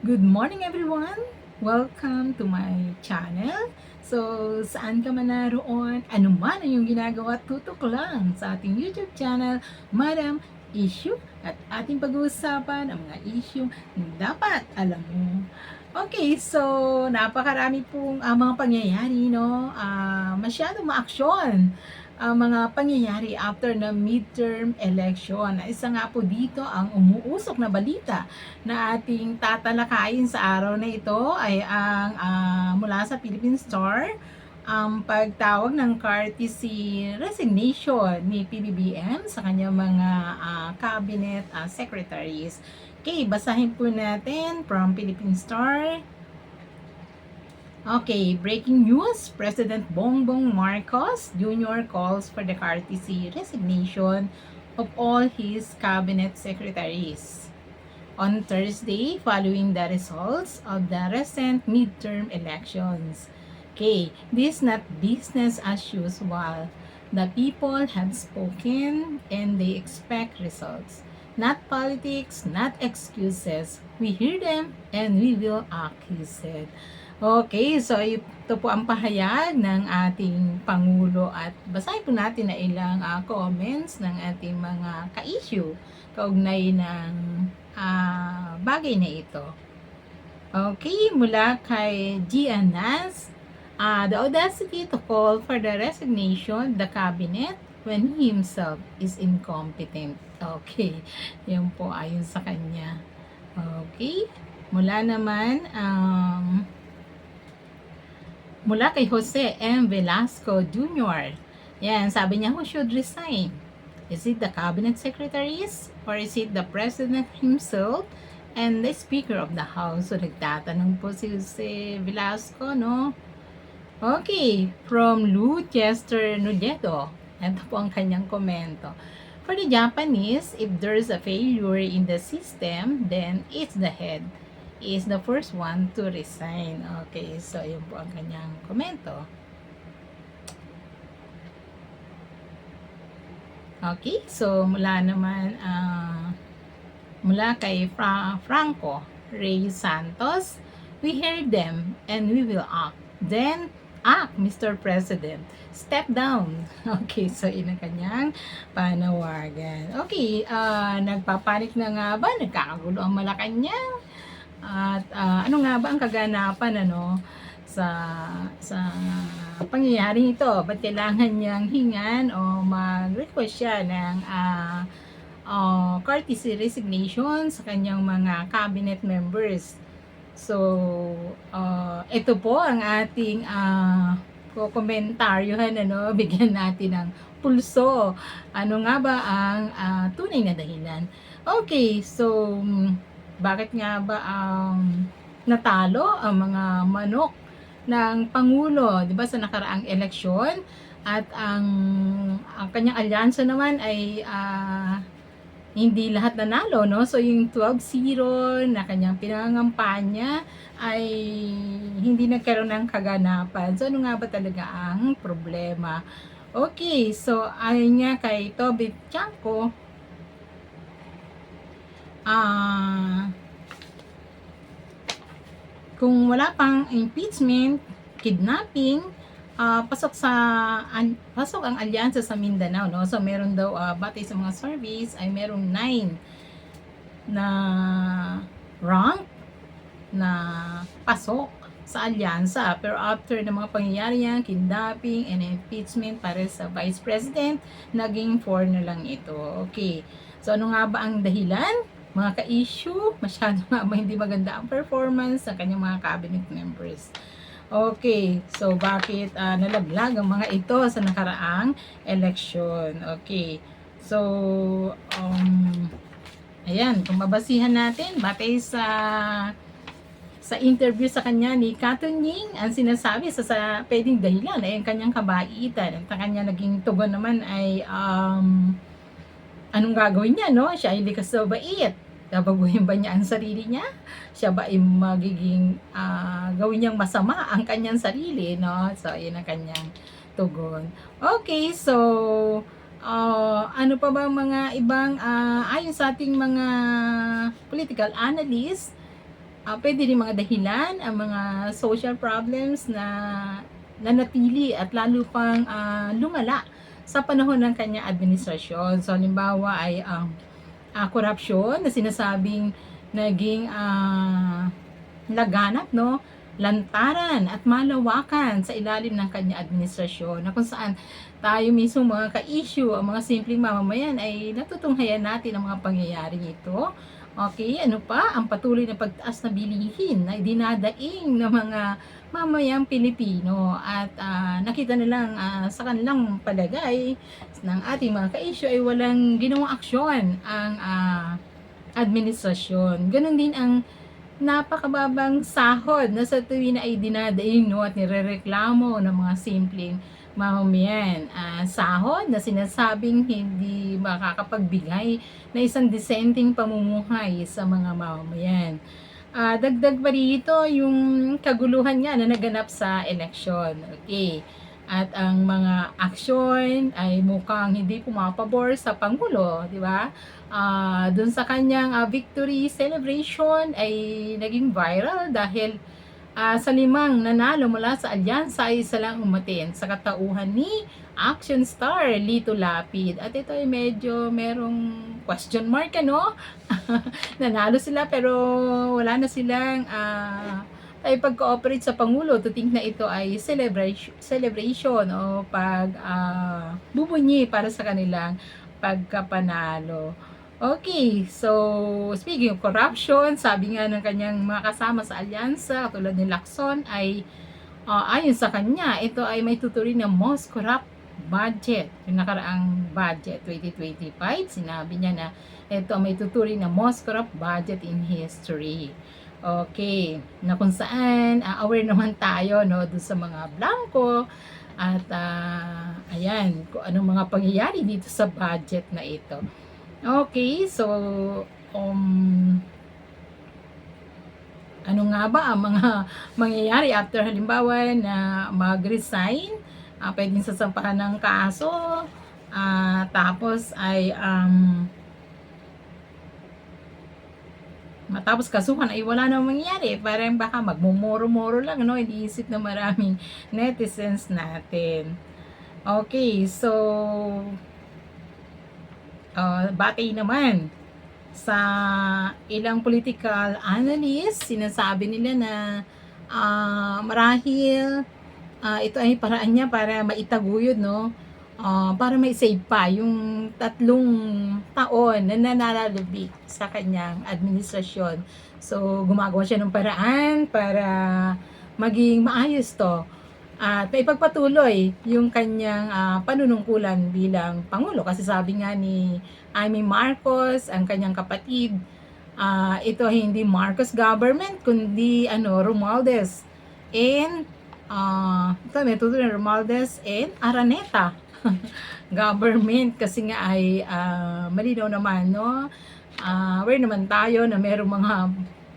Good morning everyone! Welcome to my channel. So, saan ka man naroon, ano man ang iyong ginagawa, tutok lang sa ating YouTube channel, Madam Issue, at ating pag-uusapan ang mga issue dapat alam mo. Okay, so napakarami pong ah, mga pangyayari, no? Ah, masyadong maaksyon ang mga pangyayari after na midterm election. Isa nga po dito ang umuusok na balita na ating tatalakayin sa araw na ito ay ang ah, mula sa Philippine Star ang pagtawag ng courtesy resignation ni PBBM sa kanyang mga ah, cabinet ah, secretaries. Okay, basahin po natin from Philippine Star. Okay, breaking news. President Bongbong Marcos Jr. calls for the courtesy resignation of all his cabinet secretaries. On Thursday, following the results of the recent midterm elections. Okay, this not business as usual. The people have spoken and they expect results. Not politics, not excuses. We hear them and we will act, he said. Okay, so ito po ang pahayag ng ating Pangulo at basahin po natin na ilang ah, comments ng ating mga ka-issue kaugnay ng ah, bagay na ito. Okay, mula kay Gianas, ah, the audacity to call for the resignation the cabinet when he himself is incompetent. Okay, yun po ayon sa kanya. Okay, mula naman um, mula kay Jose M. Velasco Jr. Yan, sabi niya, who should resign? Is it the cabinet secretaries? Or is it the president himself and the speaker of the house? So, nagtatanong po si Jose Velasco, no? Okay, from Lou Chester Nulledo. Ito po ang kanyang komento. For the Japanese, if there's a failure in the system, then it's the head is the first one to resign. Okay, so yun po ang kanyang komento. Okay, so mula naman ah, mula kay Fra- Franco Ray Santos, we hear them and we will act. Then, act, Mr. President. Step down. Okay, so yun ang kanyang panawagan. Okay, ah, nagpapanik na nga ba? Nagkakagulo ang Malacanang? At ah, ano nga ba ang kaganapan ano sa sa pangyayari ito? Ba't kailangan niyang hingan o mag-request siya ng ah, ah, courtesy resignation sa kanyang mga cabinet members? So, ah, ito po ang ating uh, komentaryohan ano, bigyan natin ng pulso. Ano nga ba ang ah, tunay na dahilan? Okay, so bakit nga ba ang natalo ang mga manok ng Pangulo, 'di ba sa nakaraang eleksyon at ang ang kanyang alyansa naman ay ah, hindi lahat nanalo, no? So yung 12-0 na kanyang pinangangampanya ay hindi nagkaroon ng kaganapan. So ano nga ba talaga ang problema? Okay, so ayon nga kay Toby Chanko, ah kung wala pang impeachment, kidnapping, ah, pasok sa an, pasok ang alyansa sa Mindanao, no? So meron daw uh, batay sa mga surveys ay merong 9 na rank na pasok sa alyansa. Pero after ng mga pangyayari yan, kidnapping and impeachment para sa Vice President, naging 4 na lang ito. Okay. So ano nga ba ang dahilan? Mga ka-issue, masyado nga hindi maganda ang performance ng kanyang mga cabinet members. Okay, so bakit uh, nalaglag ang mga ito sa nakaraang election? Okay, so, um, ayan, kung mabasihan natin, batay sa sa interview sa kanya ni Katon Ying, ang sinasabi sa, sa pwedeng dahilan ay ang kanyang kabaitan. Ang kanya naging tugon naman ay um, anong gagawin niya, no? Siya ay likas sa bait. Babaguhin ba niya ang sarili niya? Siya ba ay magiging uh, gawin niyang masama ang kanyang sarili, no? So, yun ang kanyang tugon. Okay, so, uh, ano pa ba mga ibang, uh, ayon sa ating mga political analysts, ah, pwede rin mga dahilan ang mga social problems na nanatili at lalo pang ah, lumala sa panahon ng kanya administrasyon. So, halimbawa ay ang ah, korupsyon na sinasabing naging ah, laganap, no? lantaran at malawakan sa ilalim ng kanya administrasyon na kung saan tayo mismo mga ka-issue, ang mga simpleng mamamayan ay natutunghayan natin ang mga pangyayaring ito. Okay, ano pa? Ang patuloy na pagtaas na bilihin na dinadaing ng mga mamayang Pilipino at ah, nakita nilang ah, sa kanilang palagay ng ating mga ka-issue ay walang ginawang aksyon ang ah, administrasyon. Ganon din ang napakababang sahod na sa tuwi na ay dinadaing no, at nirereklamo ng mga simpleng mamamayan. Ah, sahod na sinasabing hindi makakapagbigay na isang disenteng pamumuhay sa mga mamamayan. Ah, dagdag pa rito yung kaguluhan nga na naganap sa eleksyon. Okay. At ang mga aksyon ay mukhang hindi pumapabor sa Pangulo, di ba? Ah, dun sa kanyang ah, victory celebration ay naging viral dahil ah, sa limang nanalo mula sa alyansa ay isa lang umatin sa katauhan ni action star Lito Lapid. At ito ay medyo merong question mark ano? nanalo sila pero wala na silang ah, ay pag-cooperate sa Pangulo to think na ito ay celebration, celebration o pag ah, bubunyi para sa kanilang pagkapanalo. Okay, so speaking of corruption, sabi nga ng kanyang mga kasama sa alyansa, katulad ni Lacson, ay ah, ayon sa kanya, ito ay may tuturing na most corrupt budget. Yung nakaraang budget, 2025, sinabi niya na ito may tuturing na most corrupt budget in history. Okay, na kung saan ah, aware naman tayo no dun sa mga blanco at ah, ayan, kung anong mga pangyayari dito sa budget na ito. Okay, so um ano nga ba ang mga mangyayari after halimbawa na mag-resign, ah, pwedeng sasampahan ng kaso, ah, tapos ay um, matapos kasuhan ay wala nang mangyayari. Parang baka magmumuro-muro lang, no? Iniisip na maraming netizens natin. Okay, so uh, batay naman sa ilang political analysts, sinasabi nila na ah, marahil ah, ito ay paraan niya para maitaguyod, no? Ah, para may save pa yung tatlong taon na nananalabik sa kanyang administrasyon. So, gumagawa siya ng paraan para maging maayos to. At may pagpatuloy yung kanyang ah, panunungkulan bilang Pangulo. Kasi sabi nga ni Amy Marcos, ang kanyang kapatid, ah, ito hindi Marcos government, kundi ano, Romualdez. And, ah, ito may tutuloy Romualdez and Araneta government kasi nga ay ah, malinaw naman no Ah, aware naman tayo na merong mga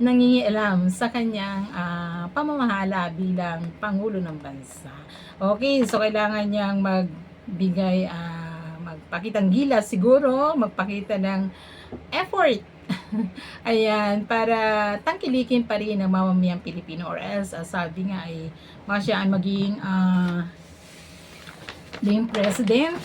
nangingialam sa kanyang ah, pamamahala bilang Pangulo ng Bansa. Okay, so kailangan niyang magbigay, ah, magpakitang gilas siguro, magpakita ng effort. Ayan, para tangkilikin pa rin ang mamamayang Pilipino or else, ah, sabi nga ay baka siya ay maging ah, yung president.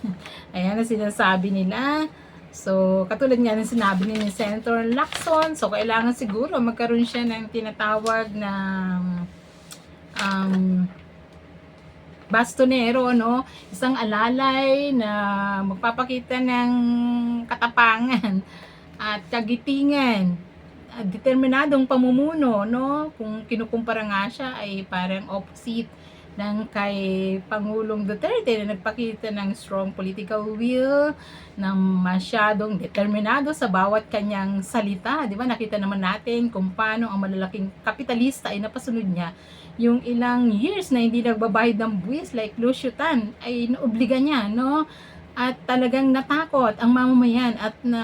Ayan na sinasabi nila. So, katulad nga ng sinabi ni Senator Lacson, so kailangan siguro magkaroon siya ng tinatawag na um, bastonero, no? Isang alalay na magpapakita ng katapangan at kagitingan determinadong pamumuno, no? Kung kinukumpara nga siya ay parang opposite ng kay Pangulong Duterte na nagpakita ng strong political will, ng masyadong determinado sa bawat kanyang salita. Di ba? Nakita naman natin kung paano ang malalaking kapitalista ay napasunod niya yung ilang years na hindi nagbabayad ng buwis like Lucio Tan ay naobliga niya, no? At talagang natakot ang mamamayan at na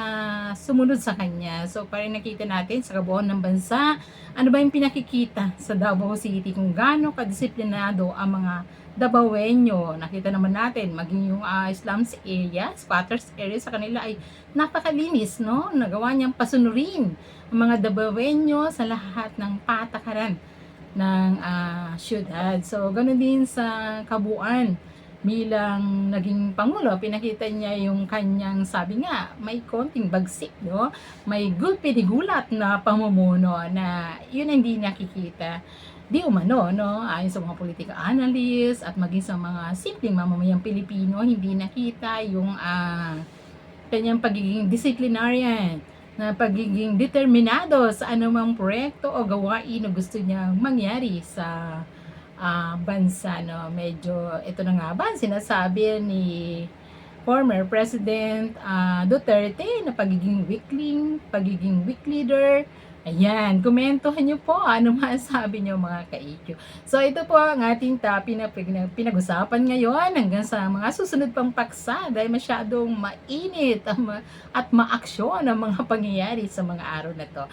sumunod sa kanya. So parang nakita natin sa kabuuan ng bansa, ano ba yung pinakikita sa Davao City kung gaano kadisiplinado ang mga Davaoenyo. Nakita naman natin, maging yung uh, slums area, squatters area sa kanila ay napakalinis, no? Nagawa niyang pasunurin ang mga Davaoenyo sa lahat ng patakaran ng uh, syudad. So, ganun din sa kabuuan bilang naging pangulo, pinakita niya yung kanyang, sabi nga, may konting bagsik, no? May gulpidigulat na pamumuno na yun hindi nakikita. Di umano, no? Ayon sa mga political analyst at maging sa mga simpleng mamamayang Pilipino, hindi nakita yung uh, kanyang pagiging disciplinarian na pagiging determinado sa anumang proyekto o gawain na gusto niyang mangyari sa uh, bansa no medyo ito na nga ba sinasabi ni former President uh, Duterte na pagiging weakling, pagiging weak leader. Ayan, komentohan nyo po ano masabi nyo mga ka-EQ. So ito po ang ating topic na pinag-usapan ngayon hanggang sa mga susunod pang paksa dahil masyadong mainit at maaksyon ang mga pangyayari sa mga araw na to.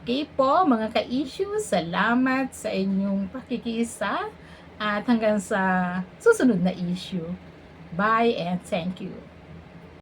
Okay po mga ka-issue, salamat sa inyong pakikiisa at hanggang sa susunod na issue. Bye and thank you.